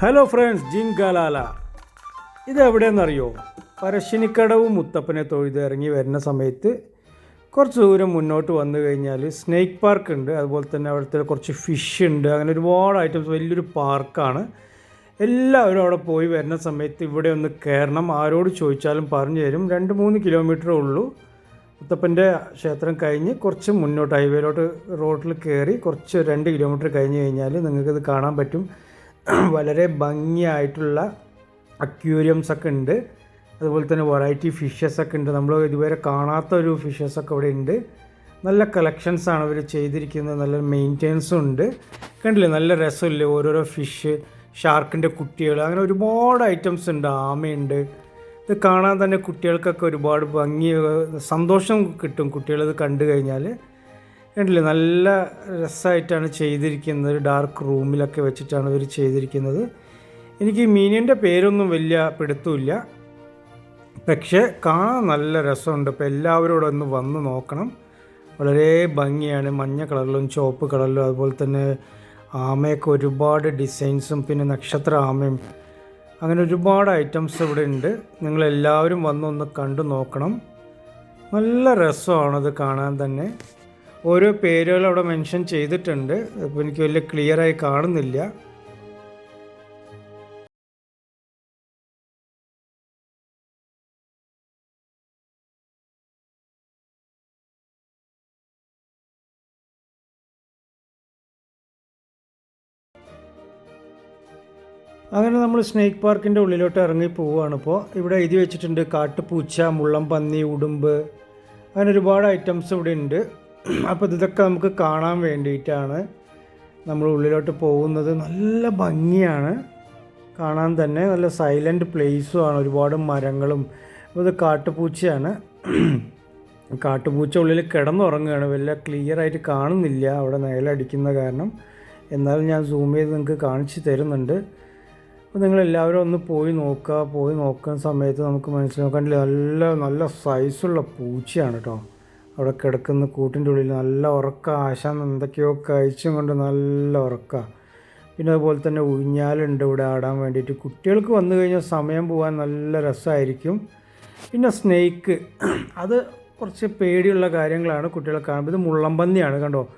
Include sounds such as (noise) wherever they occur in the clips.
Hello friends ജിങ്കലാല ഇത് എവിടെയെന്നറിയോ പറശ്ശിനിക്കടവ് മുത്തപ്പനെ തൊഴുത് ഇറങ്ങി വരുന്ന സമയത്ത് കുറച്ച് ദൂരം മുന്നോട്ട് വന്നു കഴിഞ്ഞാൽ സ്നേക്ക് പാർക്ക് ഉണ്ട്. അതുപോലെ തന്നെ അവിടുത്തെ കുറച്ച് ഫിഷ് ഉണ്ട്. അങ്ങനെ ഒരുപാട് ഐറ്റംസ് വലിയൊരു പാർക്കാണ് എല്ലാവരും അവിടെ പോയി വരുന്ന സമയത്ത് ഇവിടെ ഒന്ന് കയറണം. ആരോട് ചോദിച്ചാലും പറഞ്ഞു തരും. രണ്ട് മൂന്ന് കിലോമീറ്ററേ ഉള്ളൂ. മുത്തപ്പന്റെ ക്ഷേത്രം കഴിഞ്ഞ് കുറച്ച് മുന്നോട്ട് ഹൈവേയിലോട്ട് റോഡിൽ കയറി കുറച്ച് രണ്ട് കിലോമീറ്റർ കഴിഞ്ഞ് കഴിഞ്ഞാൽ നിങ്ങൾക്കിത് കാണാൻ പറ്റും. (clears throat) വളരെ ഭംഗിയായിട്ടുള്ള അക്യൂരിയംസ് ഒക്കെ ഉണ്ട്. അതുപോലെ തന്നെ വെറൈറ്റി ഫിഷസ് ഒക്കെ ഉണ്ട്. നമ്മൾ ഇതുവരെ കാണാത്ത ഒരു ഫിഷസ് ഒക്കെ ഇവിടെ ഉണ്ട്. നല്ല കളക്ഷൻസാണ് അവർ ചെയ്തിരിക്കുന്നത്. നല്ല മെയിന്റെനൻസും ഉണ്ട്. കണ്ടില്ലേ? നല്ല രസമില്ലേ? ഓരോരോ ഫിഷ് ഷാർക്കിന്റെ കുട്ടികൾ അങ്ങനെ ഒരുപാട് ഐറ്റംസ് ഉണ്ട്. ആമയുണ്ട്. ഇത് കാണാൻ തന്നെ കുട്ടികൾക്കൊക്കെ ഒരുപാട് ഭംഗി സന്തോഷം കിട്ടും കുട്ടികളത് കണ്ടു കഴിഞ്ഞാൽ കണ്ടില്ലേ? നല്ല രസമായിട്ടാണ് ചെയ്തിരിക്കുന്നത്. ഡാർക്ക് റൂമിലൊക്കെ വെച്ചിട്ടാണ് ഇവർ ചെയ്തിരിക്കുന്നത്. എനിക്ക് മീനിന്റെ പേരൊന്നും വലിയ പിടുത്തമില്ല പക്ഷേ കാണാൻ നല്ല രസമുണ്ട്. ഇപ്പോൾ എല്ലാവരോടും ഒന്ന് വന്ന് നോക്കണം. വളരെ ഭംഗിയാണ്. മഞ്ഞ കളറിലും ചുവപ്പ് കളറിലും അതുപോലെ തന്നെ ആമയൊക്കെ ഒരുപാട് ഡിസൈൻസും പിന്നെ നക്ഷത്ര ആമയും. അങ്ങനെ ഒരുപാട് ഐറ്റംസ് ഇവിടെ ഉണ്ട്. നിങ്ങളെല്ലാവരും വന്നൊന്ന് കണ്ടു നോക്കണം. നല്ല രസമാണത് കാണാൻ തന്നെ. ഓരോ പേരുകൾ അവിടെ മെൻഷൻ ചെയ്തിട്ടുണ്ട്. അപ്പോൾ എനിക്ക് വലിയ ക്ലിയറായി കാണുന്നില്ല. അങ്ങനെ നമ്മൾ സ്നേക്ക് പാർക്കിന്റെ ഉള്ളിലോട്ട് ഇറങ്ങി പോവുകയാണ്. ഇപ്പോൾ ഇവിടെ എഴുതി വെച്ചിട്ടുണ്ട് കാട്ടുപൂച്ച മുള്ളം പന്നി ഉടുമ്പ്. അങ്ങനെ ഒരുപാട് ഐറ്റംസ് ഇവിടെ ഉണ്ട്. അപ്പോൾ ഇതൊക്കെ നമുക്ക് കാണാൻ വേണ്ടിയിട്ടാണ് നമ്മൾ ഉള്ളിലോട്ട് പോകുന്നത്. നല്ല ഭംഗിയാണ്. കാണാൻ തന്നെ നല്ല സൈലന്റ് പ്ലേസും ആണ്. ഒരുപാട് മരങ്ങളും. ഇത് കാട്ടുപൂച്ചയാണ്. കാട്ടുപൂച്ച ഉള്ളിൽ കിടന്നുറങ്ങുകയാണ്. വലിയ ക്ലിയർ ആയിട്ട് കാണുന്നില്ല. അവിടെ നിഴലടിക്കുന്ന കാരണം. എന്നാലും ഞാൻ സൂം ചെയ്ത് നിങ്ങൾക്ക് കാണിച്ചു തരുന്നുണ്ട്. അപ്പോൾ നിങ്ങളെല്ലാവരും ഒന്ന് പോയി നോക്കുക. പോയി നോക്കുന്ന സമയത്ത് നമുക്ക് മനസ്സിലാക്കാൻ നല്ല നല്ല സൈസുള്ള പൂച്ചയാണ് കേട്ടോ അവിടെ കിടക്കുന്ന കൂട്ടിന്റെ ഉള്ളിൽ നല്ല ഉറക്ക ആശാൻ എന്തൊക്കെയോ കഴിച്ചും കൊണ്ട് നല്ല ഉറക്ക. പിന്നെ അതുപോലെ തന്നെ ഊഞ്ഞാലുണ്ട് ഇവിടെ ആടാൻ വേണ്ടിയിട്ട്. കുട്ടികൾക്ക് വന്നു കഴിഞ്ഞാൽ സമയം പോകാൻ നല്ല രസമായിരിക്കും. പിന്നെ സ്നേക്ക്. അത് കുറച്ച് പേടിയുള്ള കാര്യങ്ങളാണ് കുട്ടികൾ കാണുമ്പോൾ. ഇത് മുള്ളമ്പന്നിയാണ് കണ്ടോ?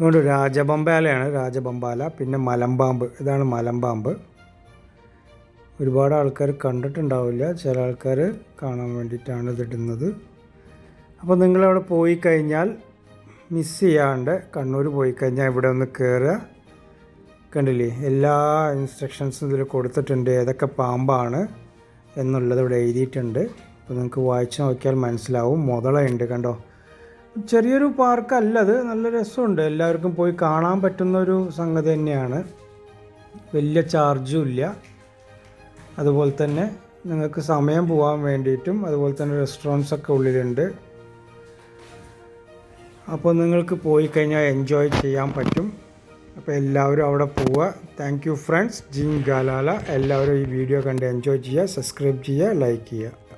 അതുകൊണ്ട് രാജബമ്പാലയാണ് രാജബമ്പാല പിന്നെ മലമ്പാമ്പ് ഇതാണ് മലമ്പാമ്പ്. ഒരുപാട് ആൾക്കാർ കണ്ടിട്ടുണ്ടാവില്ല. ചില ആൾക്കാർ കാണാൻ വേണ്ടിയിട്ടാണ് ഇതിടുന്നത് അപ്പോൾ നിങ്ങളവിടെ പോയി കഴിഞ്ഞാൽ മിസ് ചെയ്യാണ്ട് കണ്ണൂർ പോയി കഴിഞ്ഞാൽ ഇവിടെ ഒന്ന് കയറുക കണ്ടില്ലേ? എല്ലാ ഇൻസ്ട്രക്ഷൻസും ഇതിൽ കൊടുത്തിട്ടുണ്ട്. ഏതൊക്കെ പാമ്പാണ് എന്നുള്ളത് ഇവിടെ എഴുതിയിട്ടുണ്ട്. അപ്പോൾ നിങ്ങൾക്ക് വായിച്ച് നോക്കിയാൽ മനസ്സിലാവും. മുതലുണ്ട് കണ്ടോ? ചെറിയൊരു പാർക്കല്ല അത് നല്ല രസമുണ്ട്. എല്ലാവർക്കും പോയി കാണാൻ പറ്റുന്ന ഒരു സംഗതി തന്നെയാണ്. വലിയ ചാർജും ഇല്ല. അതുപോലെ തന്നെ നിങ്ങൾക്ക് സമയം പോകാൻ വേണ്ടിയിട്ടും അതുപോലെ തന്നെ റെസ്റ്റോറൻസ് ഒക്കെ ഉള്ളിലുണ്ട്. അപ്പോൾ നിങ്ങൾക്ക് പോയി കഴിഞ്ഞാൽ എൻജോയ് ചെയ്യാൻ പറ്റും. അപ്പോൾ എല്ലാവരും അവിടെ പോവുക. താങ്ക് യു ഫ്രണ്ട്സ് ജിം ഗാലാല. എല്ലാവരും ഈ വീഡിയോ കണ്ട് എൻജോയ് ചെയ്യുക സബ്സ്ക്രൈബ് ചെയ്യുക ലൈക്ക് ചെയ്യുക.